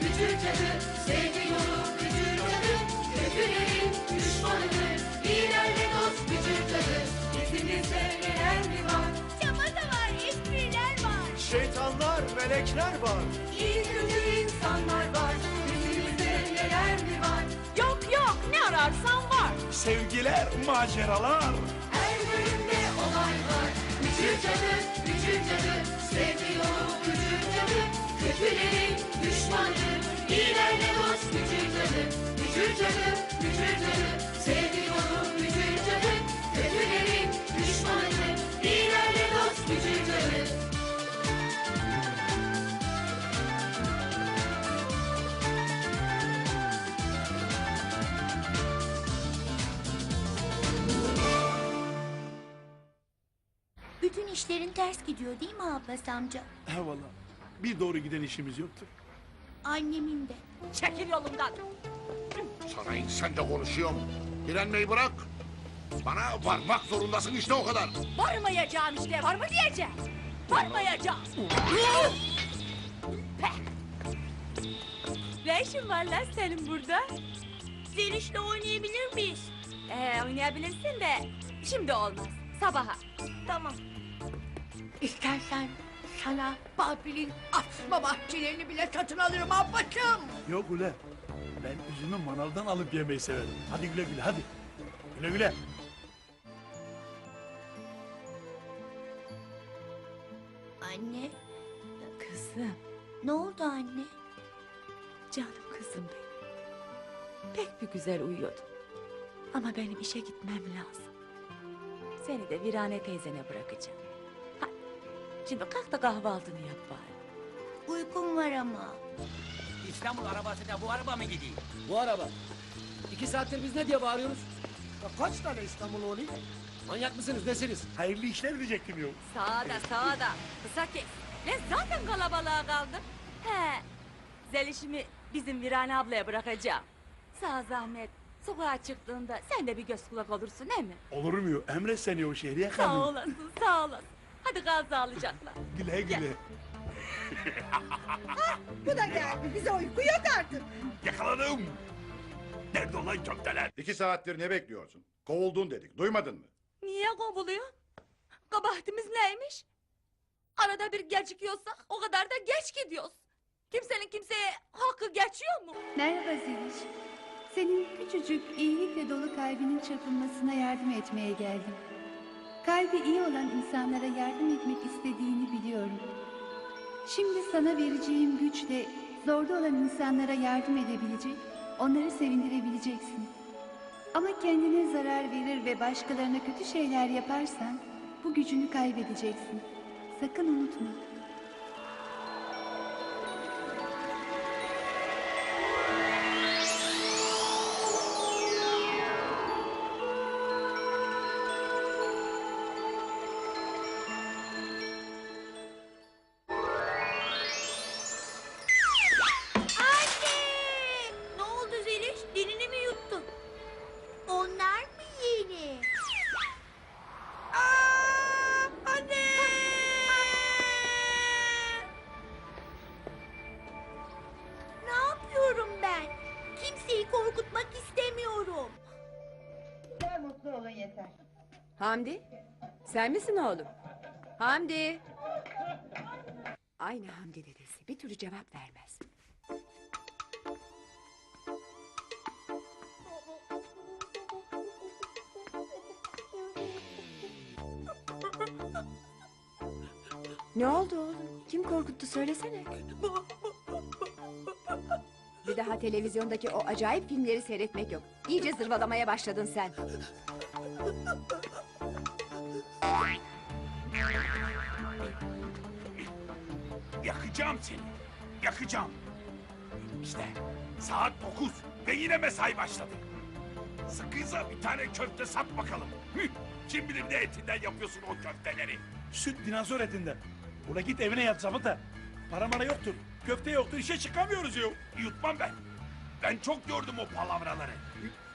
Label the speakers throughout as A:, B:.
A: bücür cadı. Sevgi yolu, cadı. Kötülerin düşmanıdır. İyilerle dost bücür cadı. Dizimizde neler mi var?
B: Şamata var, espriler var.
C: Şeytanlar, melekler var.
A: İyi kötü insanlar var. Dizimizde neler mi var?
B: Yok yok, ne ararsan var.
D: Sevgiler, maceralar.
A: Her bölümde olay var. Bücür cadı, bücür cadı. Sevgi. Kötülerin düşmanı. İyilerle dost bücür cadı. Bücür cadı, bücür cadı. Sevgi yolu, bücür cadı. Kötülerin düşmanı. İyilerle dost bücür cadı.
E: Bütün işlerin ters gidiyor değil mi ablası amca?
D: He valla. Bir doğru giden işimiz yoktur.
E: Annemin de.
B: Çekil yolumdan.
F: Sarayın sen de konuşuyor. Direnmeyi bırak. Bana varmak zorundasın işte o kadar.
B: Varmayacağım işte, var mı diyeceğim. Varmayacağım. Peh. Ne işin var lan senin burada? Zeliş'le oynayabilir miyiz? Ee, oynayabilirsin de şimdi olmaz. Sabaha. Tamam.
G: İstersen sana Babil'in asma bahçelerini bile satın alırım ablacığım.
D: Yok Güle. Ben üzümü manavdan alıp yemeyi severim. Hadi güle güle hadi. Güle güle.
E: Anne.
B: Kızım,
E: Ne oldu anne?
B: canım kızım benim. Pek bir güzel uyuyordun. Ama benim işe gitmem lazım. Seni de Virane teyzene bırakacağım. Şimdi kalk da kahvaltını yap bari.
E: Uykum var ama.
H: İstanbul arabasıyla bu araba mı gidiyor?
C: Bu araba. İki saattir biz ne diye bağırıyoruz? Ya kaç tane İstanbul oluyor? Manyak mısınız nesiniz?
D: Hayırlı işler diyecektim yok.
B: Sağda sağda. Kısa kes. Ben zaten kalabalığa kaldım. He. Zelişimi bizim Virane ablaya bırakacağım. Sağ zahmet. Sokağa çıktığında sen de bir göz kulak olursun değil mi?
D: Olur mu yok? Emret seni o şehriye
B: Sağ olasın sağ olasın. Hadi gaz sağlıcakla.
D: Güle güle.
G: Bu da geldi bize uyku yok artık.
D: Yakaladım. Nerede olan köfteler?
F: İki saattir ne bekliyorsun? Kovuldun dedik. Duymadın mı?
B: Niye kovuluyor? Kabahatimiz neymiş? Arada bir gecikiyorsak o kadar da geç gidiyoruz. Kimsenin kimseye hakkı geçiyor mu?
I: Merhaba Zeliş. Senin küçücük iyilikle dolu kalbinin çırpınmasına yardım etmeye geldim. Kalbi iyi olan insanlara yardım etmek istediğini biliyorum. Şimdi sana vereceğim güçle zorda olan insanlara yardım edebilecek, onları sevindirebileceksin. Ama kendine zarar verir ve başkalarına kötü şeyler yaparsan bu gücünü kaybedeceksin. Sakın unutma.
J: Hamdi, sen misin oğlum? Hamdi. Aynı Hamdi dedesi bir türlü cevap vermez. Ne oldu oğlum? Kim korkuttu söylesene. Bir daha televizyondaki o acayip filmleri seyretmek yok. İyice zırvalamaya başladın sen.
K: Yakacağım seni. Yakacağım. İşte saat dokuz ve yine mesai başladı. Sıkıysa bir tane köfte sat bakalım. Hıh, Kim bilir ne etinden yapıyorsun o köfteleri.
D: Süt dinozor etinden. Ula git evine yat zabıta. Para mara yoktur. Köfte yoktur işe çıkamıyoruz ya.
K: Yutmam ben. Ben çok gördüm o palavraları.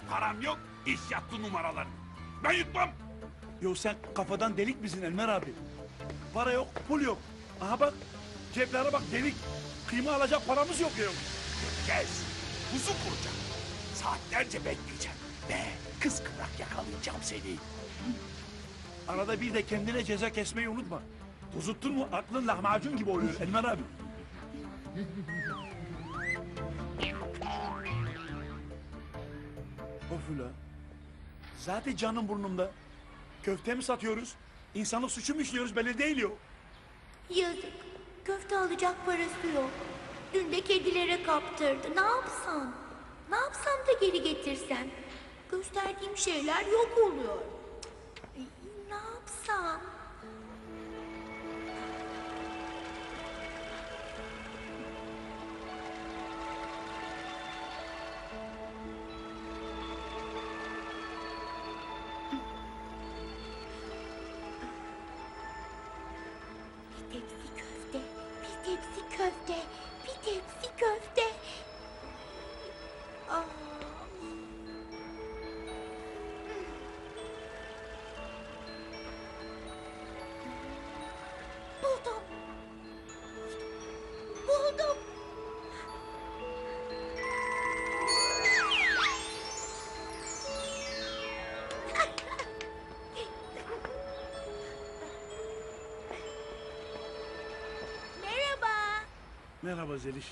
K: Param yok, iş yattı numaralarını. Ben yutmam.
D: Yo sen kafadan delik misin Enver abi? Para yok, pul yok. Aha bak, ceplere bak delik. Kıyma alacak paramız yok ya.
K: Kes. Kuzu kuracağım. Saatlerce bekleyeceğim. Ve kız kıvrak yakalayacağım seni.
D: Arada bir de kendine ceza kesmeyi unutma. Tuzuttun mu aklın lahmacun gibi oluyor Enver abi. of ula. Zaten canım burnumda. Köfte mi satıyoruz? İnsanlık suçu mu işliyoruz belli değil yo.
E: Yazık. Köfte alacak parası yok. Dün de kedilere kaptırdı. Ne yapsam? Ne yapsam da geri getirsem? Gösterdiğim şeyler yok oluyor. Merhaba
D: Zeliş.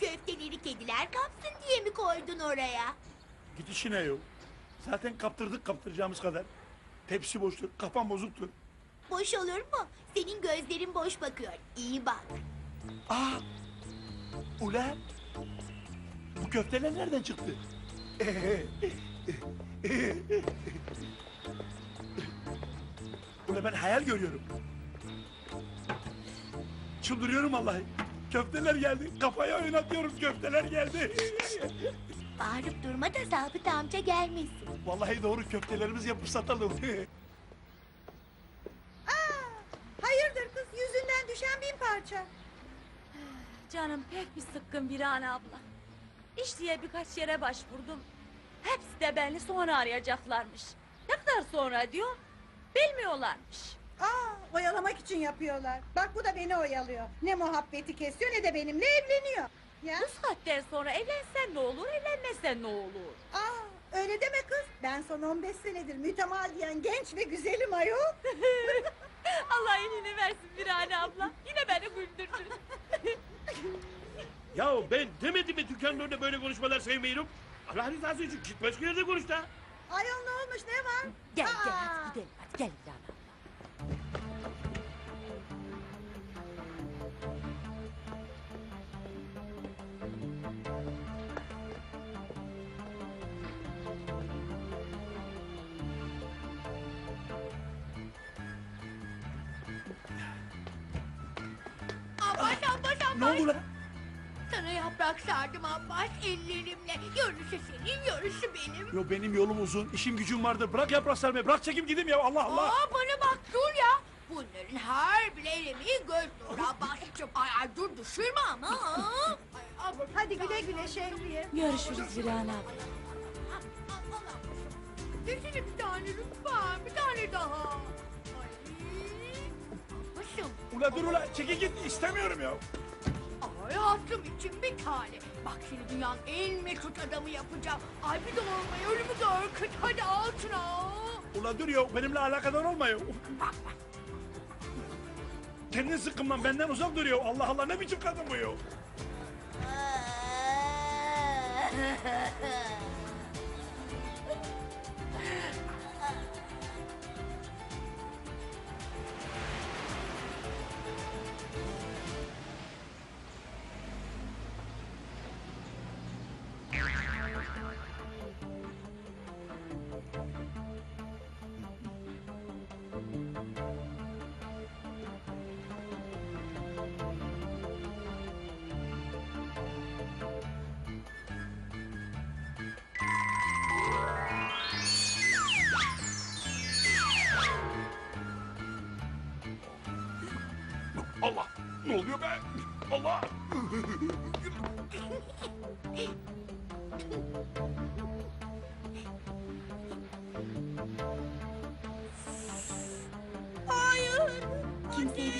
E: Köfteleri kediler kapsın diye mi koydun oraya?
D: Git işine yo. Zaten kaptırdık kaptıracağımız kadar. Tepsi boştur, kafam bozuktur.
E: Boş olur mu? Senin gözlerin boş bakıyor. İyi bak.
D: Aa! Ula! Bu köfteler nereden çıktı? Ula ben hayal görüyorum. Çıldırıyorum vallahi. Köfteler geldi. Kafaya oynatıyoruz köfteler geldi.
E: Bağırıp durma da zabıt amca gelmesin.
D: vallahi doğru köftelerimizi yapıp satalım.
G: Hayırdır kız yüzünden düşen bin parça.
B: Canım pek bir sıkkın bir an abla. İş diye birkaç yere başvurdum. Hepsi de beni sonra arayacaklarmış. Ne kadar sonra diyor? Bilmiyorlarmış.
G: Aa, oyalamak için yapıyorlar. Bak bu da beni oyalıyor. Ne muhabbeti kesiyor ne de benimle evleniyor. Ya,
B: Bu saatten sonra evlensen ne olur, evlenmesen ne olur?
G: aa, öyle deme kız. Ben son 15 senedir mütemadiyen genç ve güzelim ayol.
B: Allah iyiliğini versin bir an abla. Yine beni güldürdün.
L: Ya ben demedim mi dükkanın önünde böyle konuşmalar sevmiyorum? Allah rızası için git başka yerde konuş da.
G: Ayol ne olmuş ne var?
B: Gel gel
G: Aa.
B: hadi gidelim hadi gel bir abla.
E: Abbas Abbas
D: ne
E: Abbas.
D: oldu lan?
E: Sana yaprak sardım Abbas ellerimle. Yarısı senin yarısı benim.
D: Yo benim yolum uzun, işim gücüm vardır. Bırak yaprak sarmayı, bırak çekim gideyim ya Allah Allah.
E: Aa bana. Bunların her bir emeği göz nuru Abbas'cığım. Ay ay dur düşürme ama. Ay,
G: Hadi güle güle Şehriye.
B: Görüşürüz bir an abla.
E: Desene bir tane lütfen. Bir tane daha. Ay.
D: Ula dur ula, çekil git istemiyorum ya.
E: Ay hatırım için bir tane. Bak seni dünyanın en mesut adamı yapacağım. Ay bir de olmayı ölümü gör kız. Hadi altına.
D: Ula dur ya, benimle alakadar olma ya.
E: Bak bak.
D: Kendini sıkınma, benden uzak duruyor. Allah Allah ne biçim kadın bu ya?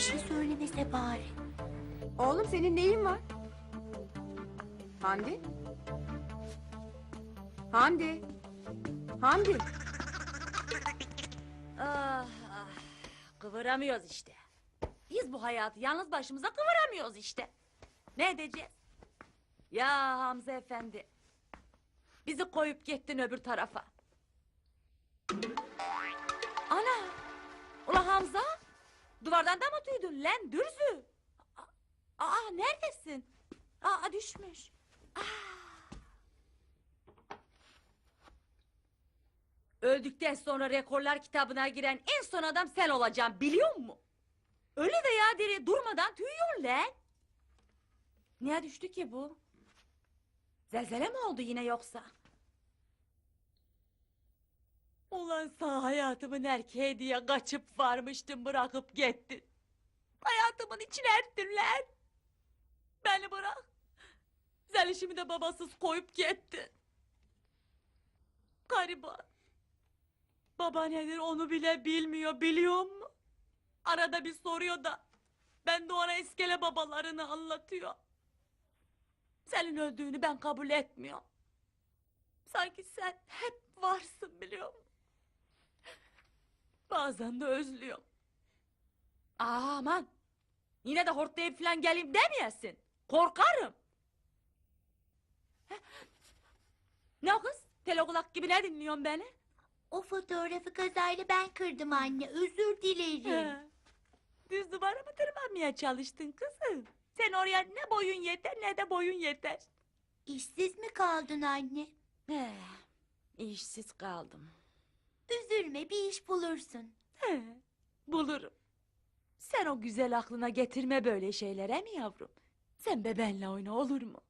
E: bir şey söylemese bari.
J: Oğlum senin neyin var? Hamdi? Hamdi? Hamdi?
B: Ah, ah, kıvıramıyoruz işte. Biz bu hayatı yalnız başımıza kıvıramıyoruz işte. Ne edeceğiz? Ya Hamza efendi. Bizi koyup gittin öbür tarafa. Ana! Ula Hamza! Duvardan da mı duydun lan dürzü? Aa, aa neredesin? Aa düşmüş. Aa. Öldükten sonra rekorlar kitabına giren en son adam sen olacaksın biliyor musun? Öyle veya diri durmadan tüyüyor lan. Niye düştü ki bu? Zelzele mi oldu yine yoksa? Ulan sağ hayatımın erkeği diye kaçıp varmıştım bırakıp gittin. Hayatımın içine ettin lan. Beni bırak. Zelişimi de babasız koyup gittin. Gariban. Baba nedir onu bile bilmiyor biliyor musun? Arada bir soruyor da ben de ona iskele babalarını anlatıyor. Senin öldüğünü ben kabul etmiyorum. Sanki sen hep varsın biliyor musun? Bazen de özlüyorum. Aman. Yine de hortlayıp falan geleyim demeyesin. Korkarım. Ne o kız? Telekulak gibi ne dinliyorsun beni?
E: O fotoğrafı kazayla ben kırdım anne. Özür dilerim.
B: He. Düz duvara mı tırmanmaya çalıştın kızım? Sen oraya ne boyun yeter ne de boyun yeter.
E: İşsiz mi kaldın anne?
B: He, işsiz kaldım.
E: Üzülme bir iş bulursun.
B: He, bulurum. Sen o güzel aklına getirme böyle şeylere mi yavrum? Sen bebenle oyna olur mu?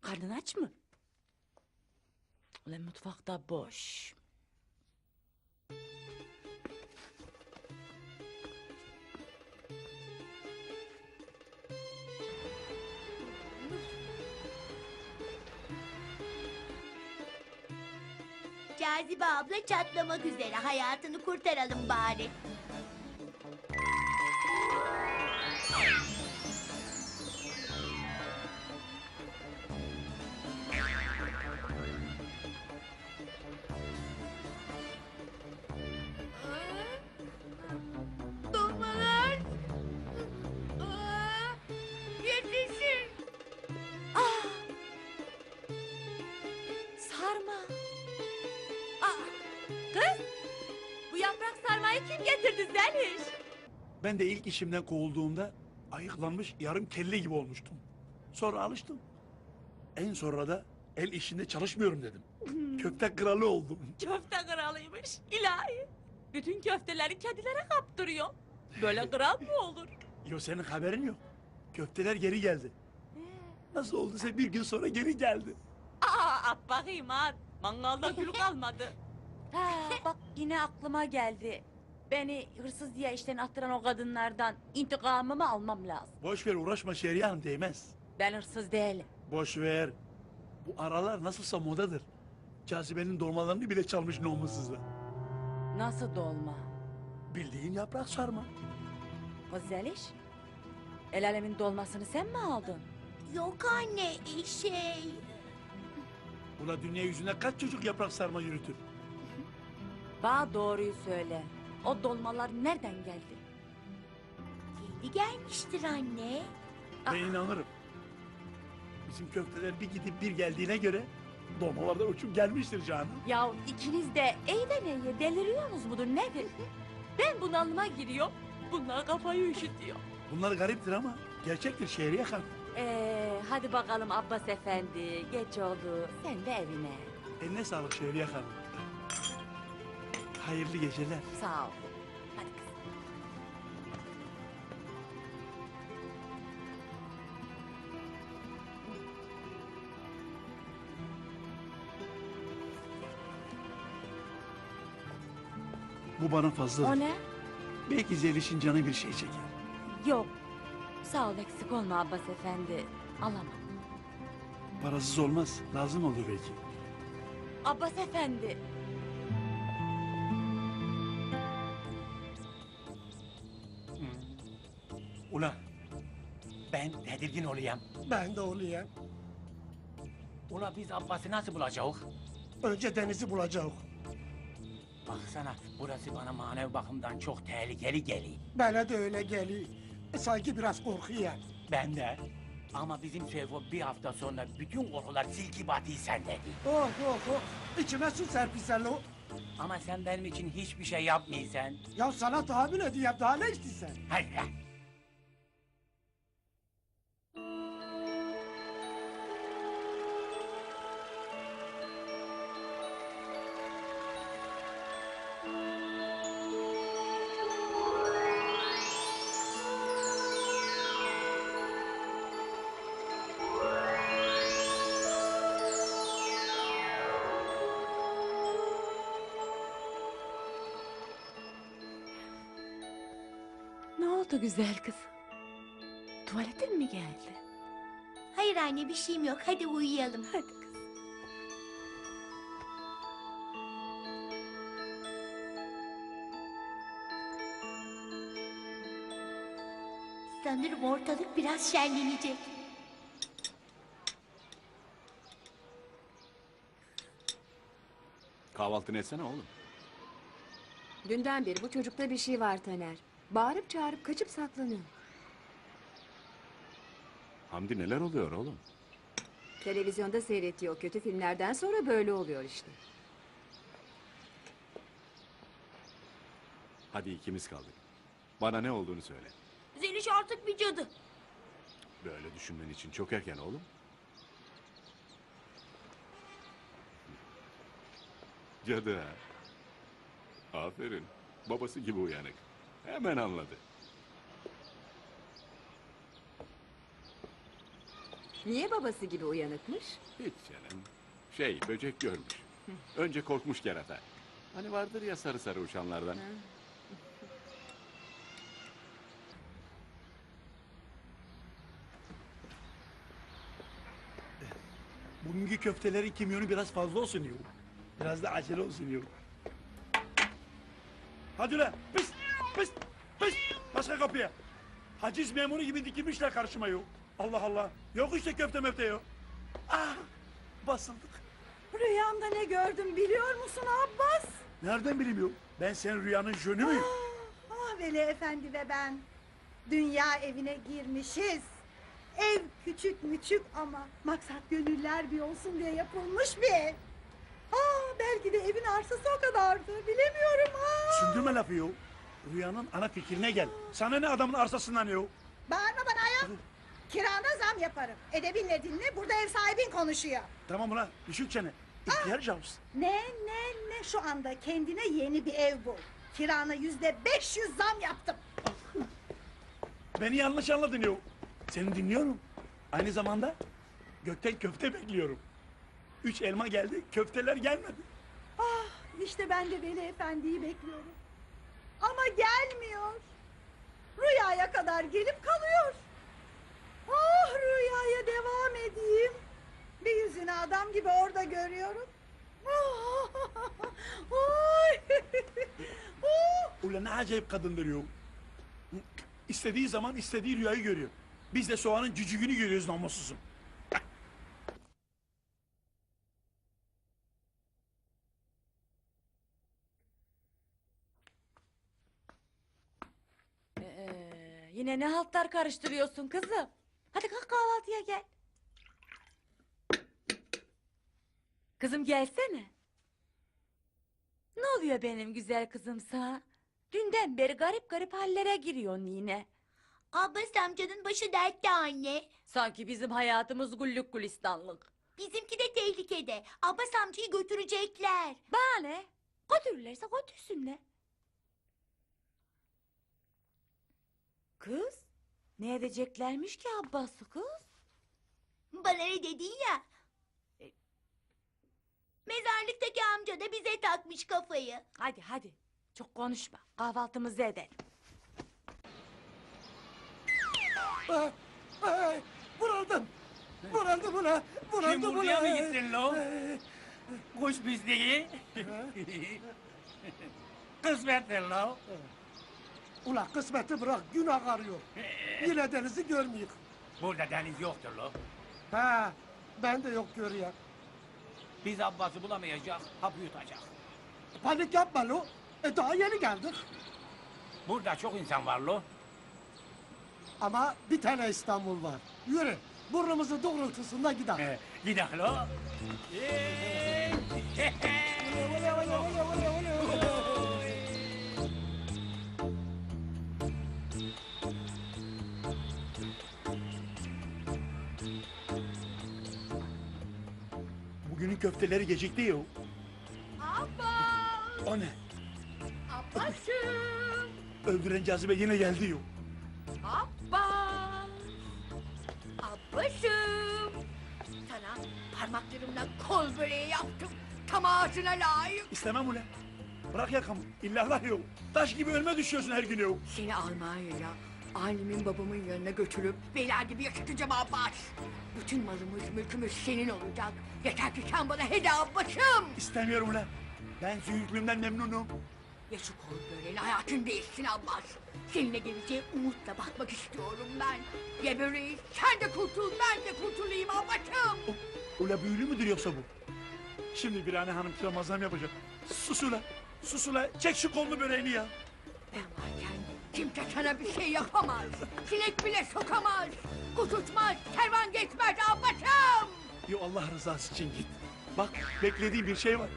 B: Karnın aç mı? Ulan mutfakta boş.
E: Cazibe abla çatlamak üzere. Hayatını kurtaralım bari.
D: Ben de ilk işimden kovulduğumda ayıklanmış yarım kelle gibi olmuştum. Sonra alıştım. En sonra da el işinde çalışmıyorum dedim. Köfte kralı oldum.
B: Köfte kralıymış. ilahi. Bütün köfteleri kedilere kaptırıyor. Böyle kral mı olur?
D: Yo senin haberin yok. Köfteler geri geldi. Nasıl olduysa bir gün sonra geri geldi.
B: Aa, at bakayım at. Mangalda kül kalmadı. Ha, bak yine aklıma geldi. Beni hırsız diye işten attıran o kadınlardan intikamımı almam lazım.
D: Boş ver uğraşma Şehriye Hanım değmez.
B: Ben hırsız değilim.
D: Boş ver. Bu aralar nasılsa modadır. Cazibenin dolmalarını bile çalmış namussuzlar.
B: Nasıl dolma?
D: Bildiğin yaprak sarma.
B: Kız Zeliş, el alemin dolmasını sen mi aldın?
E: Yok anne şey...
D: Ula dünya yüzüne kaç çocuk yaprak sarma yürütür?
B: Bana doğruyu söyle. O dolmalar nereden geldi?
E: Kendi gelmiştir anne.
D: Ben inanırım. Bizim köfteler bir gidip bir geldiğine göre dolmalardan uçup gelmiştir canım.
B: Ya ikiniz de eyden eye deliriyorsunuz mudur nedir? Ben bunalıma giriyorum. Bunlar kafayı üşütüyor.
D: Bunlar gariptir ama gerçektir Şehriye Hanım.
B: Ee, hadi bakalım Abbas efendi. Geç oldu. Sen de evine.
D: Eline sağlık Şehriye Hanım. Hayırlı geceler.
B: Sağ ol. Hadi kızım.
D: Bu bana fazladır.
B: O ne?
D: Belki Zeliş'in canı bir şey çeker.
B: Yok. Sağ ol eksik olma Abbas efendi. Alamam.
D: Parasız olmaz. Lazım olur belki.
B: Abbas efendi.
H: Tedirgin olayım.
C: Ben de olayım.
H: Ula biz Abbas'ı nasıl bulacağız?
C: Önce denizi bulacağız.
H: Baksana burası bana manevi bakımdan çok tehlikeli geliyor.
C: Bana da öyle geliyor. E, Sanki biraz korkuyor.
H: Ben de. Ama bizim Seyfo bir hafta sonra bütün korkular silki batıyı sen dedi.
C: Oh oh oh. İçime su serpilsen lo.
H: Ama sen benim için hiçbir şey yapmıyorsan.
C: Ya sana tahammül edeyim daha ne istiyorsun?
H: Hayır
B: güzel kız? Tuvaletin mi geldi?
E: Hayır anne bir şeyim yok. Hadi uyuyalım.
B: Hadi kız.
E: Sanırım ortalık biraz şenlenecek.
M: Kahvaltını etsene oğlum.
J: Dünden beri bu çocukta bir şey var Taner. Bağırıp çağırıp kaçıp saklanıyor.
M: Hamdi neler oluyor oğlum?
J: Televizyonda seyretiyor. Kötü filmlerden sonra böyle oluyor işte.
M: Hadi ikimiz kaldık. Bana ne olduğunu söyle.
E: Zeliş artık bir cadı.
M: Böyle düşünmen için çok erken oğlum. Cadı ha. Aferin. Babası gibi uyanık. Hemen anladı.
J: Niye babası gibi uyanıkmış?
M: Hiç canım. Şey böcek görmüş. Önce korkmuş kerata. Hani vardır ya sarı sarı uçanlardan.
D: Bugünkü köftelerin kimyonu biraz fazla olsun diyor. Biraz da acele olsun diyor. Hadi ulan pıs pıs pıs. Başka kapıya. Haciz memuru gibi dikilmişler karşıma yok. Allah Allah. Yok işte köfte möfte yok. Ah basıldık.
G: Rüyamda ne gördüm biliyor musun Abbas?
D: Nereden bileyim yok? Ben senin rüyanın jönü müyüm?
G: Ah Veli Efendi ve ben. Dünya evine girmişiz. Ev küçük müçük ama maksat gönüller bir olsun diye yapılmış bir ev. Ah belki de evin arsası o kadardı. Bilemiyorum ha.
D: Sündürme lafı yok. Rüyanın ana fikrine gel. Sana ne adamın arsasından yok?
G: Bağırma bana ya. Kirana zam yaparım. Edebinle dinle burada ev sahibin konuşuyor.
D: Tamam ulan düşük çene. İhtiyar Jaws.
G: Ne ne ne şu anda kendine yeni bir ev bul. Kirana yüzde beş yüz zam yaptım.
D: Beni yanlış anladın yok. Seni dinliyorum. Aynı zamanda gökten köfte bekliyorum. Üç elma geldi, köfteler gelmedi.
G: Ah işte ben de Veli Efendi'yi bekliyorum. Ama gelmiyor. Rüyaya kadar gelip kalıyor. Ah rüyaya devam edeyim. Bir yüzünü adam gibi orada görüyorum. Ah, Oy. Oh.
D: Ne acayip kadındır yok. İstediği zaman istediği rüyayı görüyor. Biz de soğanın cücüğünü görüyoruz namussuzum.
B: Ee, yine ne haltlar karıştırıyorsun kızım? Hadi kalk kahvaltıya gel. Kızım gelsene. Ne oluyor benim güzel kızımsa? Dünden beri garip garip hallere giriyorsun yine.
E: Abbas amcanın başı dertte anne.
B: Sanki bizim hayatımız gullük gülistanlık.
E: Bizimki de tehlikede. Abbas amcayı götürecekler.
B: Bana ne? Götürürlerse götürsünler. Kız, ne edeceklermiş ki Abbas'ı kız?
E: Bana ne dedin ya? E, Mezarlıktaki amca da bize takmış kafayı.
B: Hadi hadi, çok konuşma. Kahvaltımızı edelim.
C: Ay, ay, Vuruldum. Vuruldu buna. Vuruldu
H: Kim
C: buna.
H: buraya mı gittin lo? Kuş bizliği. Kısmettir lo.
C: Ula kısmeti bırak günah arıyor. Yine denizi görmeyik.
H: Burada deniz yoktur lo.
C: Ha, ben de yok görüyor.
H: Biz Abbas'ı bulamayacak, hap yutacak.
C: Panik yapma lo. E daha yeni geldik.
H: Burada çok insan var lo.
C: Ama bir tane İstanbul var. Yürü. Burnumuzu doğrultusunda gidelim.
H: Gidelim lo.
D: Bugünün köfteleri gecikti ya.
E: Abbas!
D: O ne?
E: Abbas'ım!
D: Öldüren cazibe yine geldi ya.
E: Abbas! Abbas'ım! Sana parmaklarımla kol böreği yaptım. Tam ağzına layık.
D: İstemem ulan. Bırak yakamı. İllahlar yok. Taş gibi ölme düşüyorsun her gün yok.
E: Seni Almanya'ya, annemin babamın yanına götürüp beyler gibi yaşatacağım Abbas. Bütün malımız, mülkümüz senin olacak. Yeter ki sen bana hede Abbas'ım.
D: İstemiyorum ulan. Ben züğürtlüğümden memnunum.
E: Ve şu kol böreğin hayatın değişsin Abbas. Seninle geleceğe umutla bakmak istiyorum ben. Ye böreği, sen de kurtul, ben de kurtulayım Abbas'ım.
D: Ula büyülü müdür yoksa bu? Şimdi bir anne hanım Ramazan yapacak. Sus ula. Sus ula. Çek şu kolunu böreğini ya.
E: Ben varken kimse sana bir şey yapamaz. Sinek bile sokamaz. Kututmaz, kervan geçmez Abbas'ım.
D: Yo Allah rızası için git. Bak beklediğim bir şey var.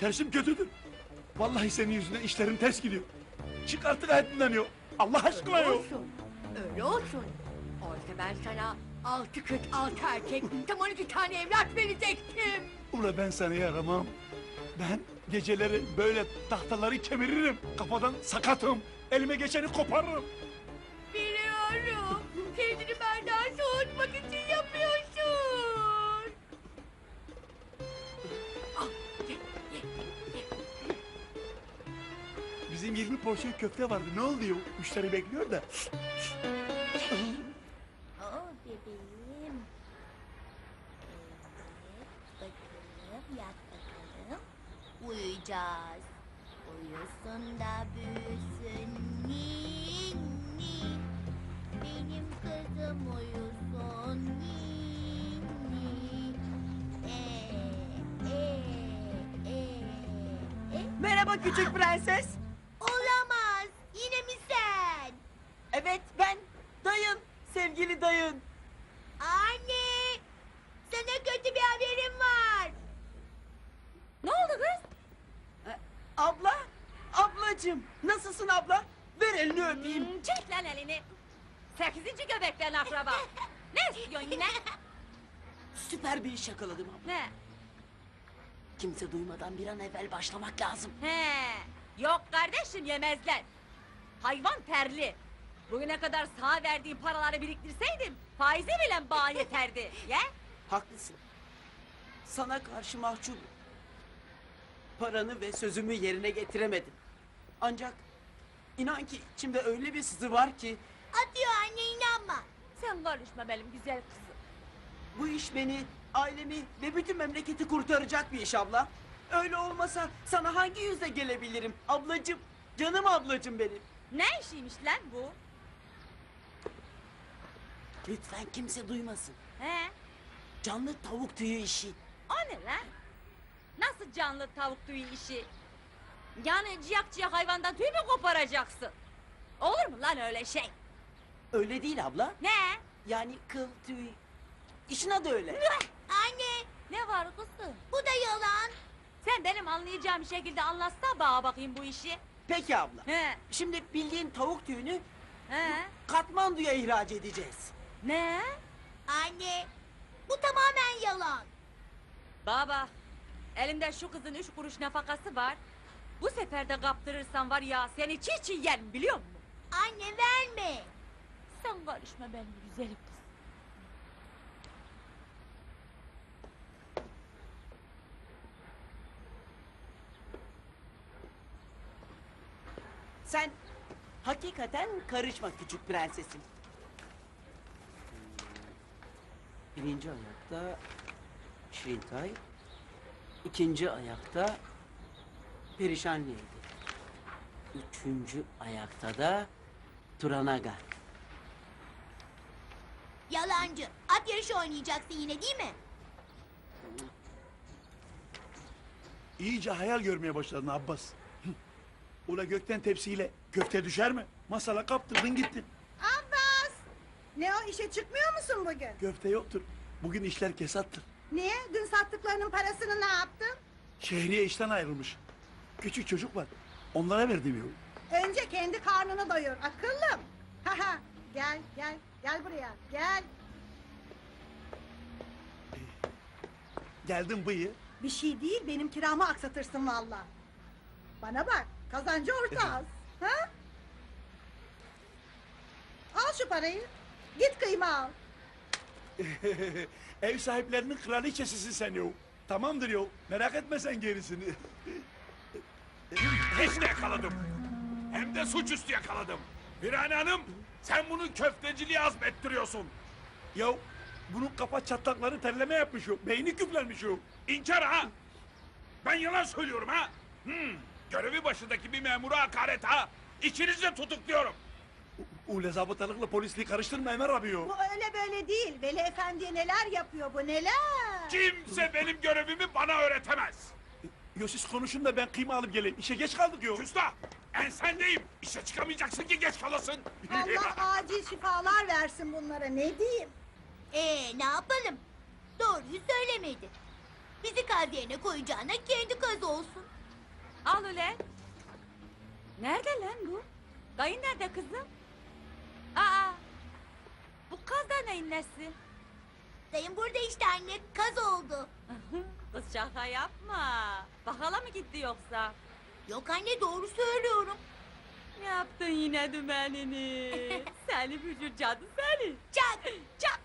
D: Tersim kötüdür. Vallahi senin yüzünden işlerim ters gidiyor. Çık artık hayatımdan yok. Allah aşkına yok.
E: olsun, öyle olsun. Oysa ben sana altı kız, altı erkek, tam on iki tane evlat verecektim.
D: Ula ben sana yaramam. Ben geceleri böyle tahtaları kemiririm. Kafadan sakatım. Elime geçeni koparırım.
E: Biliyorum. Kendini benden soğutmak için yapıyorsun. Al, ye, ye, ye.
D: Bizim 20 porsiyon köfte vardı. Ne oldu ya? Müşteri bekliyor da.
E: Oh bebeğim. Evet, bakalım, yat bakalım. Uyuyacağız. Uyusun da büyüsün ninni. Benim kızım uyusun ninni. Ee, ee, ee, ee.
N: Merhaba küçük prenses.
E: Olamaz. Yine mi sen?
N: Evet ben dayın, sevgili dayın.
E: Anne! Sana kötü bir haberim var.
B: Ne oldu kız?
N: Abla, ablacığım. Nasılsın abla? Ver elini öpeyim.
B: Hmm, çek lan elini. Sekizinci göbekten akraba. ne istiyorsun yine?
N: Süper bir iş yakaladım abla.
B: Ne?
N: Kimse duymadan bir an evvel başlamak lazım.
B: He. Yok kardeşim yemezler. Hayvan terli. Bugüne kadar sağ verdiğim paraları biriktirseydim faizi bile bağ yeterdi. Ye?
N: Haklısın. Sana karşı mahcubum. Paranı ve sözümü yerine getiremedim. Ancak inan ki içimde öyle bir sızı var ki
E: Atıyor anne inanma.
B: Sen karışma benim güzel kızım.
N: bu iş beni, ailemi ve bütün memleketi kurtaracak bir iş abla. Öyle olmasa sana hangi yüzle gelebilirim ablacığım? Canım ablacığım benim.
B: Ne işiymiş lan bu?
N: Lütfen kimse duymasın.
B: He?
N: Canlı tavuk tüyü işi.
B: O ne lan? Nasıl canlı tavuk tüyü işi? Yani ciyak ciyak hayvandan tüy mü koparacaksın? Olur mu lan öyle şey?
N: Öyle değil abla.
B: Ne?
N: Yani kıl tüy. İşin adı öyle.
E: Anne
B: Ne var kızım?
E: bu da yalan.
B: Sen benim anlayacağım şekilde anlatsana bana bakayım bu işi.
N: Peki abla.
B: He?
N: Şimdi bildiğin tavuk tüyünü
B: He?
N: Katmandu'ya ihraç edeceğiz.
B: Ne?
E: Anne bu tamamen yalan.
B: Baba, elimde şu kızın üç kuruş nafakası var. Bu sefer de kaptırırsan var ya seni çiğ çiğ yerim biliyor musun?
E: Anne verme.
B: Sen karışma benim güzelim kız.
N: Sen hakikaten karışma küçük prensesim. Birinci ayakta Şirintay. ikinci ayakta Perişan Leydi. Üçüncü ayakta da Turanaga.
E: Yalancı. At yarışı oynayacaksın yine değil mi?
D: İyice hayal görmeye başladın Abbas. Hı. Ula gökten tepsiyle köfte düşer mi? Masala kaptırdın gittin.
G: Abbas! Ne o işe çıkmıyor musun bugün?
D: Köfte yoktur. Bugün işler kesattır.
G: Niye? Dün sattıklarının parasını ne yaptın?
D: Şehriye işten ayrılmış. Küçük çocuk var. Onlara verdim yol.
G: Önce kendi karnını doyur akıllım. Haha, gel gel gel buraya gel.
D: Geldim bıyı.
G: Bir şey değil benim kiramı aksatırsın valla. Bana bak kazancı ortağız. ha? Al şu parayı. Git kıyma al.
D: Ev sahiplerinin kraliçesisin sen yo. Tamamdır yo. Merak etme sen gerisini.
K: İşte yakaladım. Hem de suçüstü yakaladım. Virane Hanım sen bunu köfteciliğe azmettiriyorsun.
D: Ya bunun kafa çatlakları terleme yapmış o. Beyni küflenmiş o.
K: İnkar ha. Ben yalan söylüyorum ha. Hmm, görevi başındaki bir memura hakaret ha. İkinizi de tutukluyorum.
D: Ule zabıtalıkla polisliği karıştırma Ömer abi yo.
G: Bu öyle böyle değil. Veli Efendi'ye neler yapıyor bu neler.
K: Kimse benim görevimi bana öğretemez.
D: Yo siz konuşun da ben kıyma alıp geleyim. İşe geç kaldık yo.
K: Küsta ensendeyim. İşe çıkamayacaksın ki geç kalasın.
G: Allah acil şifalar versin bunlara ne diyeyim.
E: Ee ne yapalım? Doğruyu söylemedi. Bizi kaz yerine koyacağına kendi kaz olsun.
J: Al ulan. Nerede lan bu? Dayın nerede kızım? Aa, bu kaz da neyin nesi?
E: Dayım burada işte anne kaz oldu.
J: Kız şaka yapma. Bakala mı gitti yoksa?
E: Yok anne doğru söylüyorum.
J: Ne yaptın yine dümenini? seni bücür cadı seni.
E: Çak
J: çak.